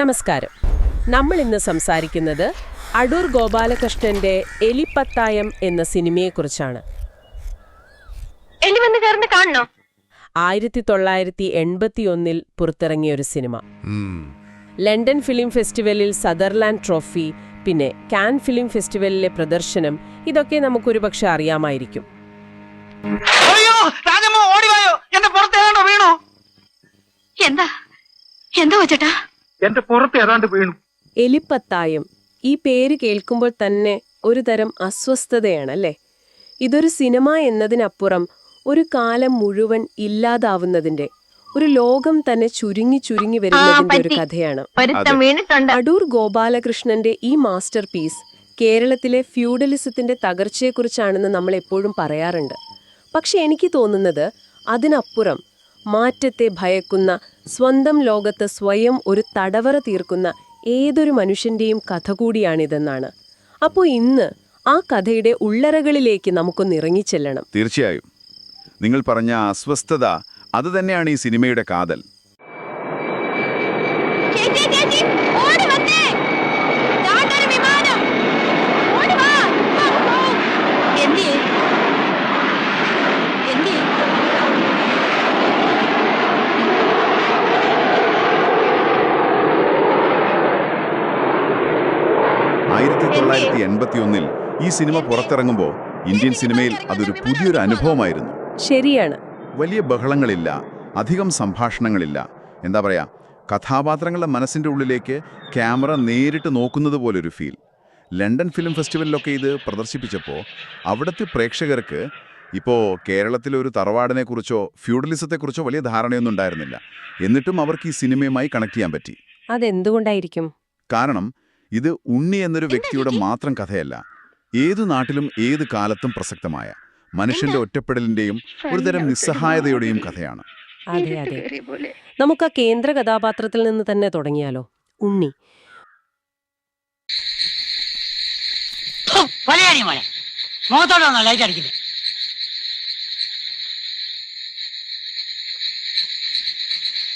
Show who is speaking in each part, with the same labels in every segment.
Speaker 1: നമസ്കാരം. നമ്മൾ ഇന്ന് സംസാരിക്കുന്നത് അടൂർ ഗോപാലകൃഷ്ണന്റെ എലിപ്പത്തായം എന്ന സിനിമയെക്കുറിച്ചാണ്.
Speaker 2: കാണണോ
Speaker 1: ആയിരത്തി തൊള്ളായിരത്തി എൺപത്തി ഒന്നിൽ പുറത്തിറങ്ങിയ ഒരു സിനിമ. ലണ്ടൻ ഫിലിം ഫെസ്റ്റിവലിൽ സദർലാൻഡ് ട്രോഫി പിന്നെ കാൻ ഫിലിം ഫെസ്റ്റിവലിലെ പ്രദർശനം ഇതൊക്കെ നമുക്കൊരു പക്ഷെ അറിയാമായിരിക്കും.
Speaker 3: അയ്യോ രാജമ്മ ഓടിവായോ എന്റെ പുറത്ത് ഏതാണ്ട് വീണു?
Speaker 2: എന്താ? എന്താ വച്ചേട്ടാ?
Speaker 3: എന്റെ പുറത്ത് ഏതാണ്ട് വീണു.
Speaker 1: എലിപ്പത്തായം ഈ പേര് കേൾക്കുമ്പോൾ തന്നെ ഒരു തരം അസ്വസ്ഥതയാണല്ലേ? ഇതൊരു സിനിമ എന്നതിനപ്പുറം ഒരു കാലം മുഴുവൻ ഇല്ലാതാവുന്നതിന്റെ ഒരു ലോകം തന്നെ ചുരുങ്ങി ചുരുങ്ങി വരുന്നതിന്റെ ഒരു കഥയാണ്. അടൂർ ഗോപാലകൃഷ്ണന്റെ ഈ മാസ്റ്റർ പീസ് കേരളത്തിലെ ഫ്യൂഡലിസത്തിന്റെ തകർച്ചയെക്കുറിച്ചാണെന്ന് നമ്മൾ എപ്പോഴും പറയാറുണ്ട്. പക്ഷെ എനിക്ക് തോന്നുന്നത് അതിനപ്പുറം മാറ്റത്തെ ഭയക്കുന്ന സ്വന്തം ലോകത്ത് സ്വയം ഒരു തടവറ തീർക്കുന്ന ഏതൊരു മനുഷ്യന്റെയും കഥ കൂടിയാണിതെന്നാണ്. അപ്പോൾ ഇന്ന് ആ കഥയുടെ ഉള്ളറകളിലേക്ക് നമുക്കൊന്ന് ഇറങ്ങിച്ചെല്ലണം.
Speaker 4: തീർച്ചയായും. നിങ്ങൾ പറഞ്ഞ അസ്വസ്ഥത അത് തന്നെയാണ് ഈ സിനിമയുടെ കാതൽ
Speaker 2: ചേച്ചി ചേച്ചി ഓടി വന്നേ ദാണ്ടൊരു വിമാനം ഓടി വാ വാ, വാ. എന്തിയെ എന്തിയെ
Speaker 4: ആയിരത്തി തൊള്ളായിരത്തി എൺപത്തിയൊന്നിൽ ഈ സിനിമ പുറത്തിറങ്ങുമ്പോൾ ഇന്ത്യൻ സിനിമയിൽ അതൊരു പുതിയൊരു അനുഭവമായിരുന്നു.
Speaker 1: ശരിയാണ്.
Speaker 4: വലിയ ബഹളങ്ങളില്ല അധികം സംഭാഷണങ്ങളില്ല. എന്താ പറയാ കഥാപാത്രങ്ങളുടെ മനസ്സിന്റെ ഉള്ളിലേക്ക് ക്യാമറ നേരിട്ട് നോക്കുന്നത് പോലൊരു ഫീൽ. ലണ്ടൻ ഫിലിം ഫെസ്റ്റിവലിലൊക്കെ ഇത് പ്രദർശിപ്പിച്ചപ്പോൾ അവിടുത്തെ പ്രേക്ഷകർക്ക് ഇപ്പോൾ കേരളത്തിലെ ഒരു തറവാടിനെക്കുറിച്ചോ ഫ്യൂഡലിസത്തെക്കുറിച്ചോ വലിയ ധാരണയൊന്നും ഉണ്ടായിരുന്നില്ല. എന്നിട്ടും അവർക്ക് ഈ സിനിമയുമായി കണക്ട് ചെയ്യാൻ പറ്റി.
Speaker 1: അതെന്തുകൊണ്ടായിരിക്കും?
Speaker 4: കാരണം ഇത് ഉണ്ണി എന്നൊരു വ്യക്തിയുടെ മാത്രം കഥയല്ല. ഏതു നാട്ടിലും ഏത് കാലത്തും പ്രസക്തമായ. മനുഷ്യന്റെ ഒറ്റപ്പെടലിന്റെയും ഒരുതരം നിസ്സഹായതയുടെയും കഥയാണ്.
Speaker 1: അതെ അതെ. നമുക്ക് ആ കേന്ദ്ര കഥാപാത്രത്തിൽ നിന്ന് തന്നെ തുടങ്ങിയാലോ? ഉണ്ണി.
Speaker 3: ലൈറ്റ് അടിക്കുന്നത്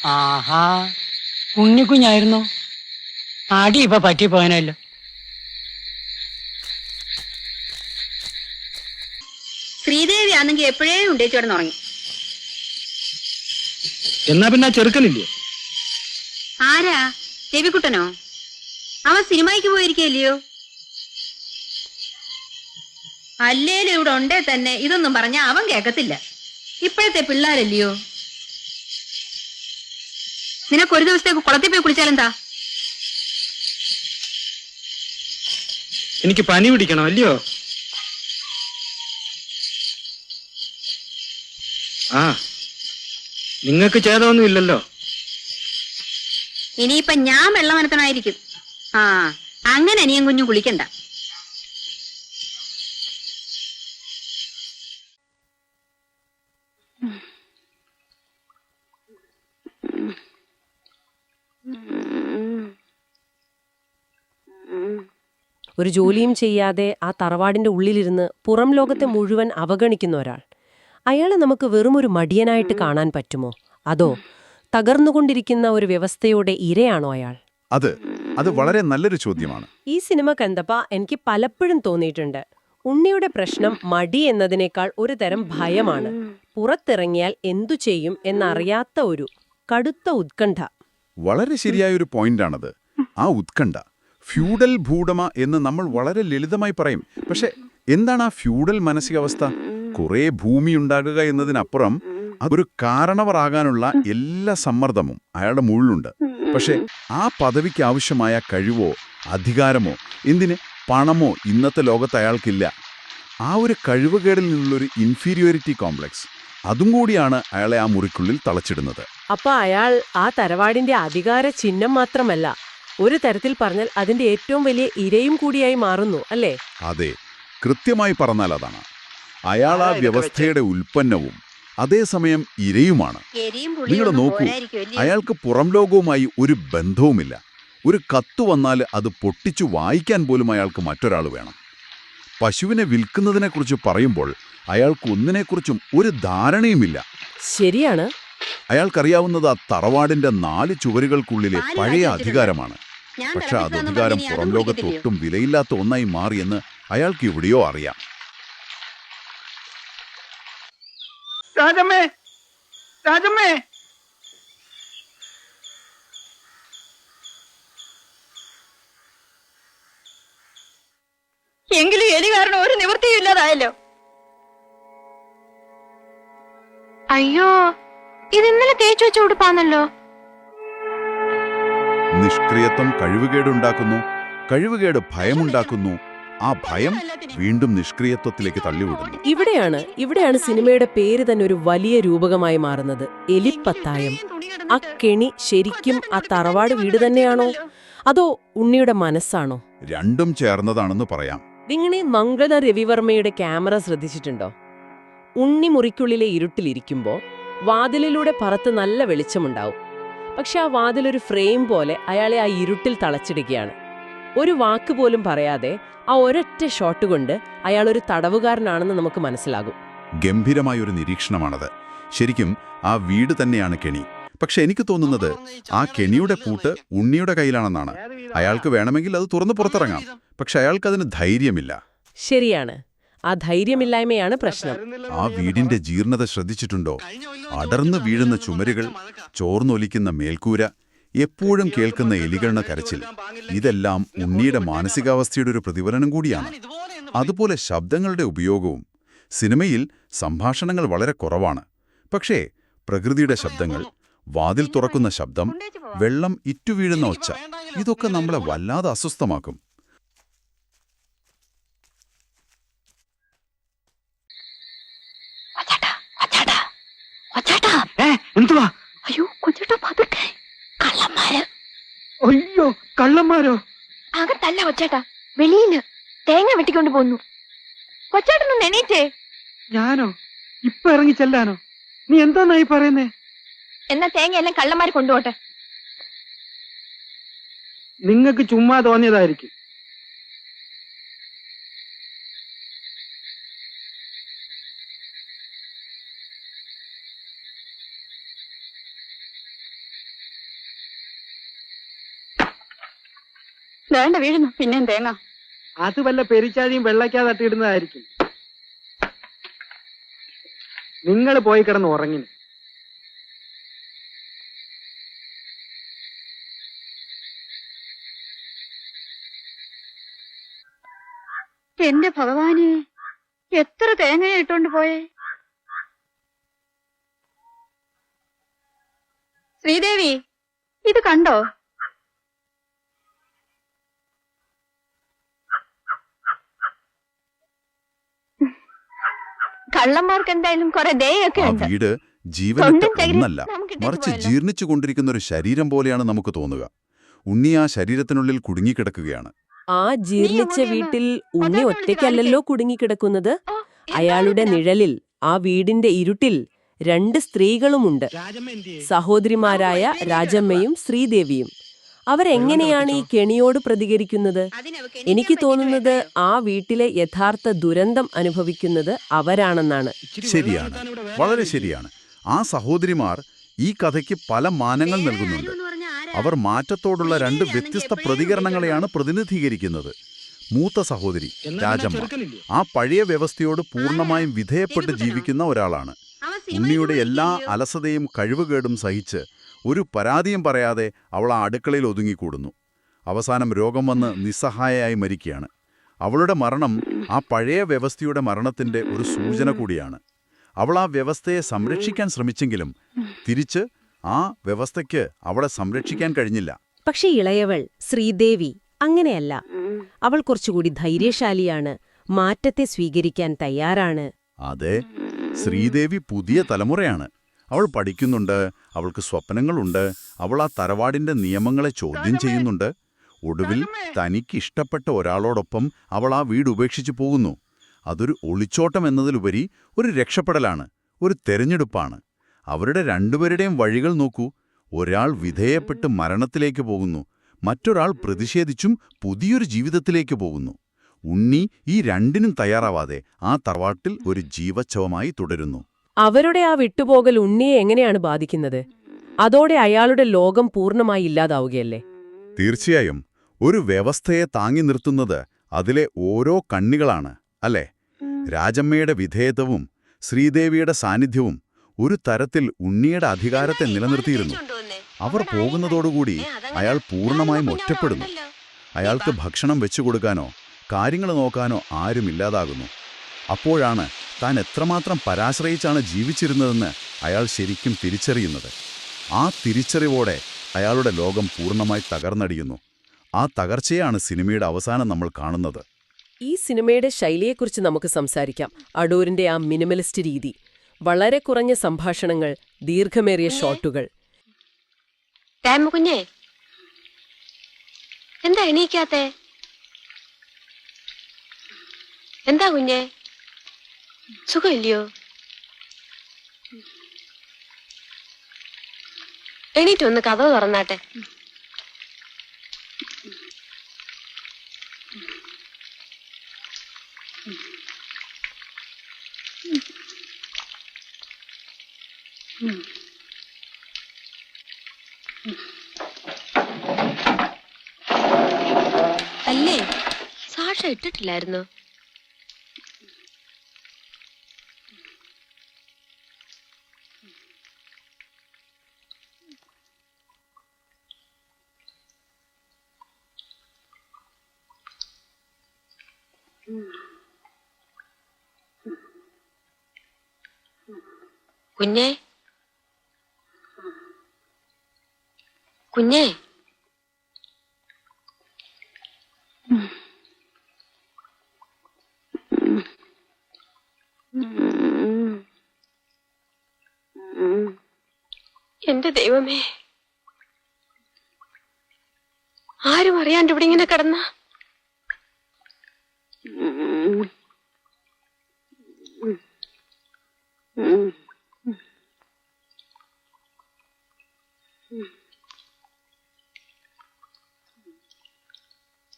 Speaker 3: ആഹാ. ഉണ്ണിക്കുഞ്ഞായിരുന്നു? അടി ഇപ്പൊ പറ്റിപ്പോയനല്ലോ.
Speaker 2: ശ്രീദേവി ആണെങ്കിൽ എപ്പോഴേ ഉണ്ടേച്ചോടെ ഉറങ്ങി
Speaker 5: എന്നാ പിന്നെ ചെറുക്കനില്ലേ?
Speaker 2: ആരാ? രവിക്കുട്ടനോ? അവൻ സിനിമയ്ക്ക് പോയിരിക്കല്ലയോ അല്ലേലും ഇവിടെ ഉണ്ടേ തന്നെ ഇതൊന്നും പറഞ്ഞ അവൻ കേക്കത്തില്ല. ഇപ്പോഴത്തെ പിള്ളേരല്ലയോ? നിനക്കൊരു ദിവസത്തേക്ക് കുളത്തിൽ പോയി കുളിച്ചാലെന്താ?
Speaker 5: എനിക്ക് പനി പിടിക്കണം അല്ലയോ? ആ നിങ്ങൾക്ക് ചേതമൊന്നും ഇല്ലല്ലോ
Speaker 2: ഇനിയിപ്പൊ ഞാൻ വെള്ളമനത്തനായിരിക്കും. ആ അങ്ങനെ അനിയൻ കുഞ്ഞു കുളിക്കണ്ട.
Speaker 1: ഒരു ജോലിയും ചെയ്യാതെ ആ തറവാടിന്റെ ഉള്ളിലിരുന്ന് പുറം ലോകത്തെ മുഴുവൻ അവഗണിക്കുന്ന ഒരാൾ. അയാളെ നമുക്ക് വെറുമൊരു മടിയനായിട്ട് കാണാൻ പറ്റുമോ? അതോ തകർന്നുകൊണ്ടിരിക്കുന്ന ഒരു വ്യവസ്ഥയുടെ ഇരയാണോ അയാൾ?
Speaker 4: അത് അത് വളരെ നല്ലൊരു ചോദ്യമാണ്.
Speaker 1: ഈ സിനിമ കണ്ടപ്പ എനിക്ക് പലപ്പോഴും തോന്നിയിട്ടുണ്ട്. ഉണ്ണിയുടെ പ്രശ്നം മടി എന്നതിനേക്കാൾ ഒരു തരം ഭയമാണ്. പുറത്തിറങ്ങിയാൽ എന്തു ചെയ്യും എന്നറിയാത്ത ഒരു കടുത്ത ഉത്കണ്ഠ.
Speaker 4: വളരെ ശരിയായ ഒരു പോയിന്റാണത്. ആ ഉത്കണ്ഠ. ഫ്യൂഡൽ ഭൂടമ എന്ന് നമ്മൾ വളരെ ലളിതമായി പറയും. പക്ഷെ എന്താണ് ആ ഫ്യൂഡൽ മാനസികാവസ്ഥ? കുറേ ഭൂമി ഉണ്ടാകുക എന്നതിനപ്പുറം അതൊരു കാരണവറാകാനുള്ള എല്ലാ സമ്മർദ്ദവും അയാളുടെ മുകളിലുണ്ട്. പക്ഷെ ആ പദവിക്ക് ആവശ്യമായ കഴിവോ അധികാരമോ എന്തിന് പണമോ ഇന്നത്തെ ലോകത്ത് അയാൾക്കില്ല. ആ ഒരു കഴിവുകേടിൽ നിന്നുള്ളൊരു ഇൻഫീരിയോറിറ്റി കോംപ്ലക്സ് അതും കൂടിയാണ് അയാളെ ആ മുറിക്കുള്ളിൽ തളച്ചിടുന്നത്.
Speaker 1: അപ്പൊ അയാൾ ആ തറവാടിന്റെ അധികാര ചിഹ്നം മാത്രമല്ല ഒരു തരത്തിൽ പറഞ്ഞാൽ അതിന്റെ ഏറ്റവും വലിയ ഇരയും കൂടിയായി മാറുന്നു അല്ലേ?
Speaker 4: അതെ. കൃത്യമായി പറഞ്ഞാൽ അതാണ്. അയാൾ ആ വ്യവസ്ഥയുടെ ഉൽപ്പന്നവും അതേസമയം ഇരയുമാണ്. നിങ്ങൾ നോക്കൂ അയാൾക്ക് പുറം ലോകവുമായി ഒരു ബന്ധവുമില്ല. ഒരു കത്ത് വന്നാൽ അത് പൊട്ടിച്ചു വായിക്കാൻ പോലും അയാൾക്ക് മറ്റൊരാൾ വേണം. പശുവിനെ വിൽക്കുന്നതിനെക്കുറിച്ച് പറയുമ്പോൾ അയാൾക്ക് ഒന്നിനെക്കുറിച്ചും ഒരു ധാരണയുമില്ല.
Speaker 1: ശരിയാണ്.
Speaker 4: അയാൾക്കറിയാവുന്നത് ആ തറവാടിന്റെ നാല് ചുവരുകൾക്കുള്ളിലെ പഴയ അധികാരമാണ്. പക്ഷെ അത് അധികാരം പുറം ലോകത്ത് ഒട്ടും വിലയില്ലാത്ത ഒന്നായി മാറിയെന്ന് അയാൾക്ക് എവിടെയോ അറിയാം.
Speaker 3: രാജമ്മേ രാജമ്മേ.
Speaker 2: എങ്കിലും എലി കാരണം ഒരു നിവൃത്തിയും ഇല്ലാതായല്ലോ. അയ്യോ ഇത് ഇന്നലെ തേച്ചു വെച്ച ഉടുപ്പാന്നല്ലോ
Speaker 4: നിഷ്ക്രിയത്വം കഴിവുകേടുണ്ടാക്കുന്നു. കഴിവുകേട് ഭയമുണ്ടാക്കുന്നു. ആ ഭയം വീണ്ടും നിഷ്ക്രിയത്വത്തിലേക്ക് തള്ളിവിടുന്നു.
Speaker 1: ഇവിടെയാണ് ഇവിടെയാണ് സിനിമയുടെ പേര് തന്നെ ഒരു വലിയ രൂപകമായി മാറുന്നത്. എലിപ്പത്തായം. ആ കെണി ശരിക്കും ആ തറവാട് വീട് തന്നെയാണോ? അതോ ഉണ്ണിയുടെ മനസ്സാണോ?
Speaker 4: രണ്ടും ചേർന്നതാണെന്ന് പറയാം.
Speaker 1: നിങ്ങളെ മംഗള രവിവർമ്മയുടെ ക്യാമറ ശ്രദ്ധിച്ചിട്ടുണ്ടോ? ഉണ്ണി മുറിക്കുള്ളിലെ ഇരുട്ടിലിരിക്കുമ്പോൾ വാതിലിലൂടെ പറത്ത് നല്ല വെളിച്ചമുണ്ടാവും. പക്ഷെ ആ വാതിലൊരു ഫ്രെയിം പോലെ അയാളെ ആ ഇരുട്ടിൽ തളച്ചിടുകയാണ്. ഒരു വാക്ക് പോലും പറയാതെ ആ ഒരൊറ്റ ഷോട്ട് കൊണ്ട് അയാൾ ഒരു തടവുകാരനാണെന്ന് നമുക്ക് മനസ്സിലാകും.
Speaker 4: ഗംഭീരമായൊരു നിരീക്ഷണമാണത്. ശരിക്കും ആ വീട് തന്നെയാണ് കെണി. പക്ഷെ എനിക്ക് തോന്നുന്നത് ആ കെണിയുടെ പൂട്ട് ഉണ്ണിയുടെ കയ്യിലാണെന്നാണ്. അയാൾക്ക് വേണമെങ്കിൽ അത് തുറന്നു പുറത്തിറങ്ങാം. പക്ഷെ അയാൾക്ക് അയാൾക്കതിന് ധൈര്യമില്ല.
Speaker 1: ശരിയാണ്. ആ ധൈര്യമില്ലായ്മയാണ് പ്രശ്നം.
Speaker 4: ആ വീടിന്റെ ജീർണത ശ്രദ്ധിച്ചിട്ടുണ്ടോ? അടർന്നു വീഴുന്ന ചുമരുകൾ ചോർന്നൊലിക്കുന്ന മേൽക്കൂര എപ്പോഴും കേൾക്കുന്ന എലികളുടെ കരച്ചിൽ. ഇതെല്ലാം ഉണ്ണിയുടെ മാനസികാവസ്ഥയുടെ ഒരു പ്രതിഫലനം കൂടിയാണ്. അതുപോലെ ശബ്ദങ്ങളുടെ ഉപയോഗവും സിനിമയിൽ സംഭാഷണങ്ങൾ വളരെ കുറവാണ്. പക്ഷേ പ്രകൃതിയുടെ ശബ്ദങ്ങൾ വാതിൽ തുറക്കുന്ന ശബ്ദം വെള്ളം ഇറ്റുവീഴുന്ന ഒച്ച ഇതൊക്കെ നമ്മളെ വല്ലാതെ അസ്വസ്ഥമാക്കും.
Speaker 3: ഏ എന്തുവാ?
Speaker 2: അയ്യോ കൊച്ചേട്ടാ പതുക്കെ. കള്ളന്മാര്.
Speaker 5: അയ്യോ കള്ളന്മാരോ?
Speaker 2: അകത്തല്ല കൊച്ചേട്ടാ വെളിയിൽ തേങ്ങ വെട്ടിക്കൊണ്ട് പോന്നു. കൊച്ചേട്ടനൊന്ന് എണീറ്റേ.
Speaker 5: ഞാനോ? ഇപ്പൊ ഇറങ്ങി ചെല്ലാനോ? നീ എന്താന്നായി പറയുന്നേ?
Speaker 2: എന്നാ തേങ്ങ എല്ലാം കള്ളന്മാര് കൊണ്ടുപോട്ടെ.
Speaker 5: നിങ്ങക്ക് ചുമ്മാ തോന്നിയതായിരിക്കും.
Speaker 2: വേണ്ട വീഴുന്നു. പിന്നെയും തേങ്ങ.
Speaker 5: അത് വല്ല പെരിച്ചാഴിയും വെള്ളയ്ക്കാ തട്ടിയിടുന്നതായിരിക്കും. നിങ്ങൾ പോയി കിടന്ന് ഉറങ്ങി
Speaker 2: എന്റെ ഭഗവാനെ എത്ര തേങ്ങ ഇട്ടോണ്ട് പോയേ? ശ്രീദേവി ഇത് കണ്ടോ? കള്ളന്മാർക്ക് എന്തായാലും കുറെ ദയൊക്കെ
Speaker 4: ആ
Speaker 2: ഉണ്ട്.
Speaker 4: വീട്
Speaker 2: തൊണ്ടും
Speaker 4: ഒന്നല്ല
Speaker 2: നമുക്ക്
Speaker 4: മറിച്ച്
Speaker 2: ഇട്ടേക്കുമല്ലോ.
Speaker 4: ജീർണിച്ചു കൊണ്ടിരിക്കുന്ന ഒരു ശരീരം പോലെയാണ് നമുക്ക് തോന്നുക. ഉണ്ണി ആ ശരീരത്തിനുള്ളിൽ കുടുങ്ങിക്കിടക്കുകയാണ്.
Speaker 1: ആ ജീർണിച്ച
Speaker 2: അങ്ങോട്ട്
Speaker 1: വീട്ടിൽ ഉണ്ണി ഒറ്റയ്ക്കല്ലല്ലോ കുടുങ്ങിക്കിടക്കുന്നത്? അയാളുടെ നിഴലിൽ ആ വീടിന്റെ ഇരുട്ടിൽ രണ്ട് സ്ത്രീകളുമുണ്ട്. സഹോദരിമാരായ രാജമ്മയും ശ്രീദേവിയും. അവരെങ്ങനെയാണ് ഈ കെണിയോട് പ്രതികരിക്കുന്നത്? എനിക്ക് തോന്നുന്നത് ആ വീട്ടിലെ യഥാർത്ഥ ദുരന്തം അനുഭവിക്കുന്നത് അവരാണെന്നാണ്.
Speaker 4: ശരിയാണ്. വളരെ ശരിയാണ്. ആ സഹോദരിമാർ ഈ കഥയ്ക്ക് പല മാനങ്ങൾ നൽകുന്നുണ്ട്. അവർ മാറ്റത്തോടുള്ള രണ്ട് വ്യത്യസ്ത പ്രതികരണങ്ങളെയാണ് പ്രതിനിധീകരിക്കുന്നത്. മൂത്ത സഹോദരി രാജമ്മ. ആ പഴയ വ്യവസ്ഥയോട് പൂർണമായും വിധേയപ്പെട്ട് ജീവിക്കുന്ന ഒരാളാണ്. ഉണ്ണിയുടെ എല്ലാ? അലസതയും കഴിവുകേടും സഹിച്ച് ഒരു പരാതിയും പറയാതെ അവൾ ആ അടുക്കളയിൽ ഒതുങ്ങിക്കൂടുന്നു. അവസാനം രോഗം വന്ന് നിസ്സഹായയായി മരിക്കുകയാണ്. അവളുടെ മരണം ആ പഴയ വ്യവസ്ഥയുടെ മരണത്തിന്റെ ഒരു സൂചന കൂടിയാണ്. അവൾ ആ വ്യവസ്ഥയെ സംരക്ഷിക്കാൻ ശ്രമിച്ചെങ്കിലും തിരിച്ച് ആ വ്യവസ്ഥയ്ക്ക് അവളെ സംരക്ഷിക്കാൻ കഴിഞ്ഞില്ല.
Speaker 1: പക്ഷെ ഇളയവൾ ശ്രീദേവി അങ്ങനെയല്ല. അവൾ കുറച്ചുകൂടി ധൈര്യശാലിയാണ് മാറ്റത്തെ സ്വീകരിക്കാൻ തയ്യാറാണ്.
Speaker 4: അതെ ശ്രീദേവി പുതിയ തലമുറയാണ്. അവൾ പഠിക്കുന്നുണ്ട് അവൾക്ക് സ്വപ്നങ്ങളുണ്ട് അവൾ ആ തറവാടിന്റെ നിയമങ്ങളെ ചോദ്യം ചെയ്യുന്നുണ്ട്. ഒടുവിൽ തനിക്കിഷ്ടപ്പെട്ട ഒരാളോടൊപ്പം അവൾ ആ വീട് ഉപേക്ഷിച്ചു പോകുന്നു. അതൊരു ഒളിച്ചോട്ടം എന്നതിലുപരി ഒരു രക്ഷപ്പെടലാണ് ഒരു തെരഞ്ഞെടുപ്പാണ്. അവരുടെ രണ്ടുപേരുടെയും വഴികൾ നോക്കൂ. ഒരാൾ വിധേയപ്പെട്ട് മരണത്തിലേക്ക് പോകുന്നു മറ്റൊരാൾ പ്രതിഷേധിച്ചും പുതിയൊരു ജീവിതത്തിലേക്ക് പോകുന്നു. ഉണ്ണി ഈ രണ്ടിനും തയ്യാറാവാതെ ആ തറവാട്ടിൽ ഒരു ജീവച്ഛവമായി തുടരുന്നു.
Speaker 1: അവരുടെ ആ വിട്ടുപോകൽ ഉണ്ണിയെ എങ്ങനെയാണ് ബാധിക്കുന്നത്? അതോടെ അയാളുടെ ലോകം പൂർണമായി ഇല്ലാതാവുകയല്ലേ?
Speaker 4: തീർച്ചയായും. ഒരു വ്യവസ്ഥയെ താങ്ങി നിർത്തുന്നത് അതിലെ ഓരോ കണ്ണികളാണ് അല്ലേ? രാജമ്മയുടെ വിധേയത്വവും ശ്രീദേവിയുടെ സാന്നിധ്യവും ഒരു തരത്തിൽ ഉണ്ണിയുടെ അധികാരത്തെ നിലനിർത്തിയിരുന്നു. അവർ പോകുന്നതോടുകൂടി അയാൾ പൂർണമായും ഒറ്റപ്പെടുന്നു. അയാൾക്ക് ഭക്ഷണം വെച്ചു കൊടുക്കാനോ കാര്യങ്ങൾ നോക്കാനോ ആരുമില്ലാതാകുന്നു. അപ്പോഴാണ് താൻ എത്രമാത്രം പരാശ്രയിച്ചാണ് ജീവിച്ചിരുന്നതെന്ന് അയാൾ ശരിക്കും തിരിച്ചറിയുന്നത്. ആ തിരിച്ചറിവോടെ അയാളുടെ ലോകം പൂർണമായി തകർന്നടിയുന്നു. ആ തകർച്ചയാണ് സിനിമയുടെ അവസാനം നമ്മൾ കാണുന്നത്.
Speaker 1: ഈ സിനിമയുടെ ശൈലിയെക്കുറിച്ച് നമുക്ക് സംസാരിക്കാം. അടൂരിന്റെ ആ മിനിമലിസ്റ്റ് രീതി. വളരെ കുറഞ്ഞ സംഭാഷണങ്ങൾ ദീർഘമേറിയ ഷോട്ടുകൾ.
Speaker 2: കുഞ്ഞേ എന്താ എണീക്കാത്തേ? എന്താ കുഞ്ഞേ? സുഖമില്ലയോ? എണീറ്റ് ഒന്ന് കഥ തുറന്നാട്ടെ. അല്ലേ? സാക്ഷ ഇട്ടിട്ടില്ലായിരുന്നു? കുഞ്ഞേ? കുഞ്ഞേ? എന്റെ ദൈവമേ. ആരും അറിയാണ്ട് ഇവിടെ ഇങ്ങനെ കിടന്ന?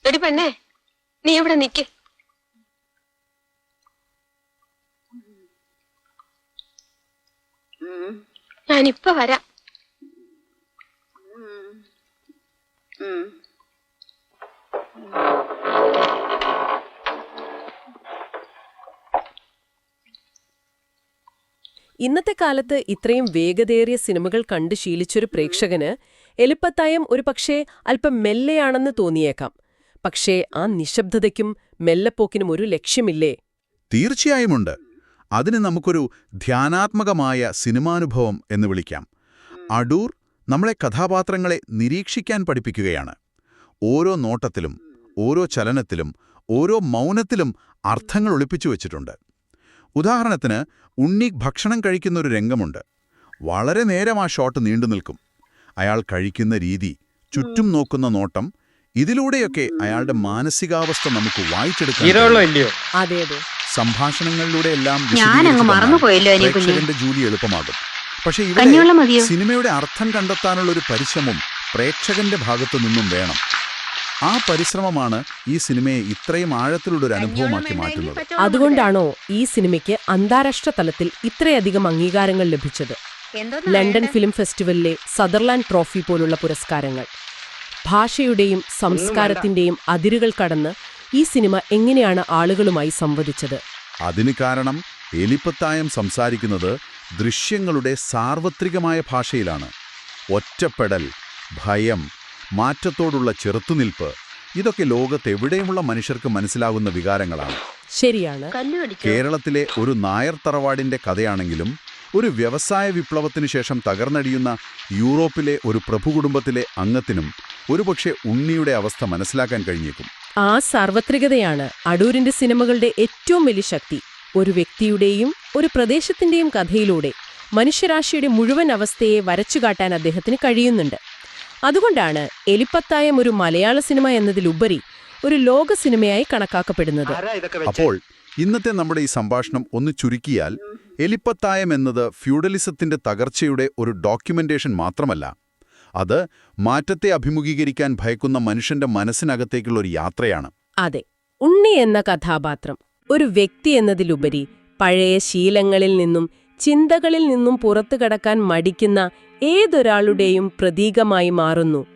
Speaker 2: എടി പെണ്ണേ നീ ഇവിടെ നിക്ക്? ഞാനിപ്പ വരാം.
Speaker 1: ഇന്നത്തെ കാലത്ത് ഇത്രയും വേഗതയേറിയ സിനിമകൾ കണ്ട് ശീലിച്ചൊരു പ്രേക്ഷകന് എലുപ്പത്തായം ഒരു പക്ഷേ അല്പം മെല്ലെയാണെന്ന് തോന്നിയേക്കാം. പക്ഷേ ആ നിശബ്ദതയ്ക്കും മെല്ലപ്പോക്കിനും ഒരു ലക്ഷ്യമില്ലേ?
Speaker 4: തീർച്ചയായുമുണ്ട് അതിന് നമുക്കൊരു ധ്യാനാത്മകമായ സിനിമാനുഭവം എന്ന് വിളിക്കാം. അടൂർ നമ്മളെ കഥാപാത്രങ്ങളെ നിരീക്ഷിക്കാൻ പഠിപ്പിക്കുകയാണ്. ഓരോ നോട്ടത്തിലും ഓരോ ചലനത്തിലും ഓരോ മൗനത്തിലും അർത്ഥങ്ങൾ ഒളിപ്പിച്ചു വച്ചിട്ടുണ്ട്. ഉദാഹരണത്തിന് ഉണ്ണി ഭക്ഷണം കഴിക്കുന്നൊരു രംഗമുണ്ട്. വളരെ നേരം ആ ഷോട്ട് നീണ്ടു നിൽക്കും അയാൾ കഴിക്കുന്ന രീതി ചുറ്റും നോക്കുന്ന നോട്ടം ഇതിലൂടെയൊക്കെ അയാളുടെ മാനസികാവസ്ഥ നമുക്ക് അതെ സാംഭാഷണങ്ങളിലൂടെ എല്ലാം. പ്രേക്ഷകന്റെ ജോലി എളുപ്പമാകും. പക്ഷേ ഇവിടെ സിനിമയുടെ അർത്ഥം കണ്ടെത്താനുള്ള ഒരു പരിശ്രമം പ്രേക്ഷകന്റെ ഭാഗത്തു നിന്നും വേണം. ആ പരിശ്രമമാണ് ഈ സിനിമയെ ഇത്രയും ആഴത്തിലുള്ള ഒരു അനുഭവമാക്കി മാറ്റുന്നത്.
Speaker 1: അതുകൊണ്ടാണോ ഈ സിനിമയ്ക്ക് അന്താരാഷ്ട്ര തലത്തിൽ ഇത്രയധികം അംഗീകാരങ്ങൾ ലഭിച്ചത്? ലണ്ടൻ ഫിലിം ഫെസ്റ്റിവലിലെ സദർലാൻഡ് ട്രോഫി പോലുള്ള പുരസ്കാരങ്ങൾ. ഭാഷയുടെയും സംസ്കാരത്തിന്റെയും അതിരുകൾ കടന്ന് ഈ സിനിമ എങ്ങനെയാണ് ആളുകളുമായി സംവദിച്ചത്?
Speaker 4: അതിന് കാരണം എലിപ്പത്തായം സംസാരിക്കുന്നത് ദൃശ്യങ്ങളുടെ സാർവത്രികമായ ഭാഷയിലാണ്. ഒറ്റപ്പെടൽ ഭയം മാറ്റത്തോടുള്ള ചെറുത്തുനിൽപ്പ് ഇതൊക്കെ ലോകത്തെവിടെയുമുള്ള മനുഷ്യർക്ക് മനസ്സിലാകുന്ന വികാരങ്ങളാണ്.
Speaker 1: ശരിയാണ്.
Speaker 4: കേരളത്തിലെ ഒരു നായർ തറവാടിന്റെ കഥയാണെങ്കിലും ഒരു വ്യവസായ വിപ്ലവത്തിനു ശേഷം തകർന്നടിയുന്ന യൂറോപ്പിലെ ഒരു പ്രഭുകുടുംബത്തിലെ അംഗത്തിനും ഒരുപക്ഷെ ഉണ്ണിയുടെ അവസ്ഥ മനസ്സിലാക്കാൻ കഴിഞ്ഞേക്കും.
Speaker 1: ആ സാർവത്രികതയാണ് അടൂരിന്റെ സിനിമകളുടെ ഏറ്റവും വലിയ ശക്തി. ഒരു വ്യക്തിയുടെയും ഒരു പ്രദേശത്തിന്റെയും കഥയിലൂടെ മനുഷ്യരാശിയുടെ മുഴുവൻ അവസ്ഥയെ വരച്ചു വരച്ചുകാട്ടാൻ അദ്ദേഹത്തിന് കഴിയുന്നുണ്ട്. അതുകൊണ്ടാണ് എലിപ്പത്തായം ഒരു മലയാള സിനിമ എന്നതിലുപരി ഒരു ലോക സിനിമയായി കണക്കാക്കപ്പെടുന്നത്?
Speaker 4: അപ്പോൾ ഇന്നത്തെ നമ്മുടെ ഈ സംഭാഷണം ഒന്ന് ചുരുക്കിയാൽ എലിപ്പത്തായം എന്നത് ഫ്യൂഡലിസത്തിന്റെ തകർച്ചയുടെ ഒരു ഡോക്യുമെന്റേഷൻ മാത്രമല്ല അത് മാറ്റത്തെ അഭിമുഖീകരിക്കാൻ ഭയക്കുന്ന മനുഷ്യന്റെ മനസ്സിനകത്തേക്കുള്ള ഒരു യാത്രയാണ്.
Speaker 1: അതെ ഉണ്ണി എന്ന കഥാപാത്രം ഒരു വ്യക്തി എന്നതിലുപരി പഴയ ശീലങ്ങളിൽ നിന്നും ചിന്തകളിൽ നിന്നും പുറത്തു കടക്കാൻ മടിക്കുന്ന ഏതൊരാളുടെയും പ്രതീകമായി മാറുന്നു.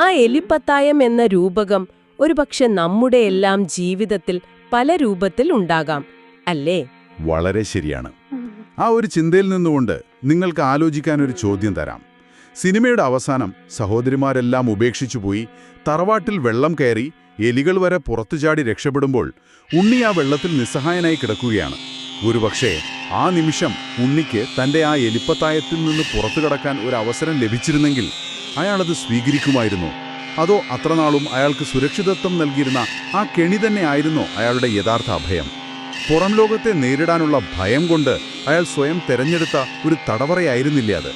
Speaker 1: ആ എലിപ്പത്തായം എന്ന രൂപകം ഒരുപക്ഷെ നമ്മുടെയെല്ലാം ജീവിതത്തിൽ പല രൂപത്തിൽ ഉണ്ടാകാം അല്ലേ?
Speaker 4: വളരെ ശരിയാണ്. ആ ഒരു ചിന്തയിൽ നിന്നുകൊണ്ട് നിങ്ങൾക്ക് ആലോചിക്കാൻ ഒരു ചോദ്യം തരാം. സിനിമയുടെ അവസാനം സഹോദരിമാരെല്ലാം ഉപേക്ഷിച്ചുപോയി തറവാട്ടിൽ വെള്ളം കയറി എലികൾ വരെ പുറത്തു ചാടി രക്ഷപ്പെടുമ്പോൾ ഉണ്ണി ആ വെള്ളത്തിൽ നിസ്സഹായനായി കിടക്കുകയാണ്. ഒരുപക്ഷേ ആ നിമിഷം ഉണ്ണിക്ക് തന്റെ ആ എലിപ്പത്തായത്തിൽ നിന്ന് പുറത്തു കടക്കാൻ ഒരു അവസരം ലഭിച്ചിരുന്നെങ്കിൽ അയാളത് സ്വീകരിക്കുമായിരുന്നു. അതോ അത്രനാളും അയാൾക്ക് സുരക്ഷിതത്വം നൽകിയിരുന്ന ആ കെണി തന്നെ ആയിരുന്നോ അയാളുടെ യഥാർത്ഥ അഭയം? പുറം ലോകത്തെ നേരിടാനുള്ള ഭയം കൊണ്ട് അയാൾ സ്വയം തെരഞ്ഞെടുത്ത ഒരു തടവറയായിരുന്നില്ലേ അത്?